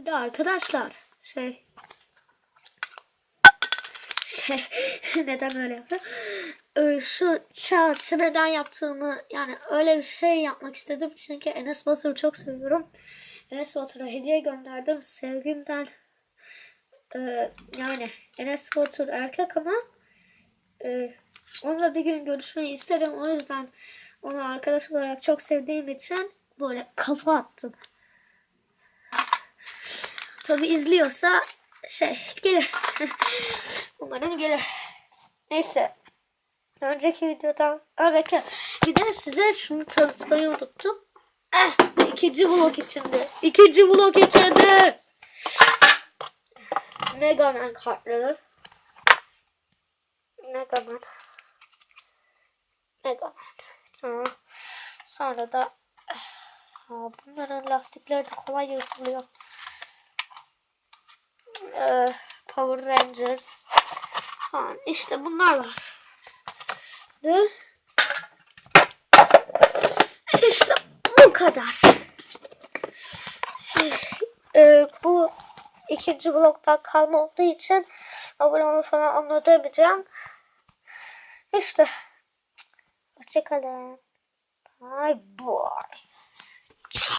Bir de arkadaşlar şey şey neden öyle yaptım? Ee, şu şartı neden yaptığımı yani öyle bir şey yapmak istedim çünkü Enes Batur'u çok seviyorum. Enes Batur'a hediye gönderdim sevgimden. Ee, yani Enes Batur erkek ama e, onunla bir gün görüşmeyi isterim. O yüzden onu arkadaş olarak çok sevdiğim için böyle kafa attım. Tabi izliyorsa şey gelir. Umarım gelir. Neyse. Önceki videodan Aa, bekle. Bir de size şunu tanıtmayı unuttum. Eh, ikinci vlog içinde. İkinci vlog içinde. Mega Man kartları. Mega Man. Mega Man. Tamam. Sonra da Aa, bunların lastikleri de kolay yırtılıyor. Ee, Power Rangers falan. İşte bunlar var. Ve işte bu kadar. Ee, bu ikinci bloktan kalma olduğu için abone falan anlatamayacağım. İşte. Hoşçakalın. Bye bye.